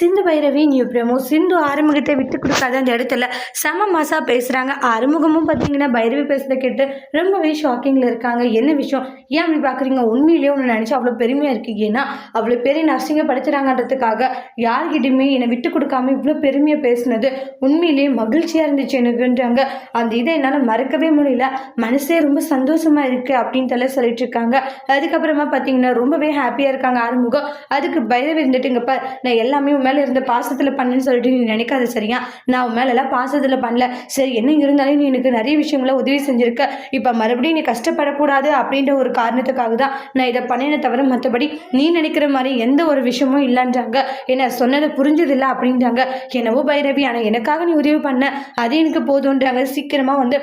Sindhu Bhairavi new promo. சிந்து ஆறுமுகத்தை விட்டு கொடுக்காத அந்த இடத்துல செம மாசா பேசுகிறாங்க ஆறுமுகமும் பார்த்தீங்கன்னா பைரவி பேசுறத கேட்டு ரொம்பவே ஷாக்கிங்கில் இருக்காங்க. என்ன விஷயம்? ஏன் அப்படி பார்க்குறீங்க உண்மையிலேயே ஒன்று நினச்சி அவ்வளோ பெருமையாக இருக்கீங்க ஏன்னா அவ்வளோ பெரிய நர்சிங்கை படிச்சுறாங்கன்றதுக்காக யார்கிட்டையுமே என்னை விட்டு கொடுக்காம இவ்வளோ பெருமையாக பேசுனது உண்மையிலேயே மகிழ்ச்சியாக இருந்துச்சு எனக்குன்றாங்க. அந்த இதை என்னால் மறக்கவே முடியல. மனசே ரொம்ப சந்தோஷமாக இருக்குது அப்படின்ட்டு எல்லாம் சொல்லிட்டு இருக்காங்க. அதுக்கப்புறமா பார்த்தீங்கன்னா ரொம்பவே ஹாப்பியாக இருக்காங்க ஆறுமுகம். அதுக்கு பைரவி இருந்துட்டுங்கப்பா நான் எல்லாமே மேலே இருந்த பாசத்தில் பண்ணேன்னு சொல்லிட்டு நீ நினைக்காத சரியா? நான் உன் மேலெல்லாம் பாசத்தில் பண்ணல. சரி என்ன இருந்தாலும் நீ எனக்கு நிறைய விஷயங்கள உதவி செஞ்சுருக்க. இப்போ மறுபடியும் நீ கஷ்டப்படக்கூடாது அப்படின்ற ஒரு காரணத்துக்காக தான் நான் இதை பண்ணினே தவிர மற்றபடி நீ நினைக்கிற மாதிரி எந்த ஒரு விஷயமும் இல்லைன்றாங்க. என்ன சொன்னதை புரிஞ்சதில்லை அப்படின்றாங்க. என்னவோ பைரவி ஆனால் எனக்காக நீ உதவி பண்ண. அது எனக்கு போதுன்றாங்க சீக்கிரமாக வந்து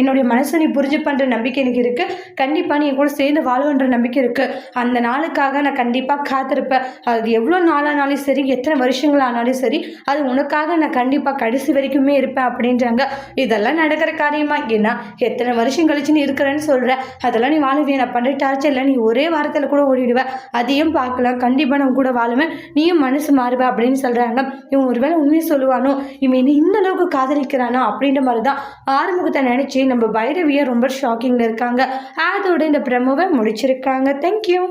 என்னுடைய மனசை நீ புரிஞ்சு பண்ணுற நம்பிக்கை எனக்கு இருக்குது கண்டிப்பாக நீ கூட சேர்ந்து வாழ்வுன்ற நம்பிக்கை இருக்குது அந்த நாளுக்காக நான் கண்டிப்பாக காத்திருப்பேன். அது எவ்வளோ நாளானாலும் சரி எத்தனை வருஷங்கள் ஆனாலும் சரி அது உனக்காக நான் கண்டிப்பாக கடைசி வரைக்குமே இருப்பேன் அப்படின்றாங்க. இதெல்லாம் நடக்கிற காரியமா? ஏன்னா எத்தனை வருஷம் கழிச்சு நீ இருக்கிறேன்னு சொல்கிற அதெல்லாம் நீ வாழுவே நான் பண்ணுற டார்ச்சரில் நீ ஒரே வாரத்தில் கூட ஓடிடுவேன் அதையும் பார்க்கலாம். கண்டிப்பாக நான் கூட வாழுவேன். நீயும் மனசு மாறுவ அப்படின்னு சொல்கிறாங்க இவன் ஒருவேளை உண்மையை சொல்லுவானோ? இவன் இந்த அளவுக்கு காதலிக்கிறானோ அப்படின்ற மாதிரி தான் ஆறுமுகத்தை நினச்சி நம்ம பைரவியை ரொம்ப ஷாக்கிங்கில் இருக்காங்க. அதோட இந்த பிரமோவை முடிச்சிருக்காங்க. தேங்க்யூ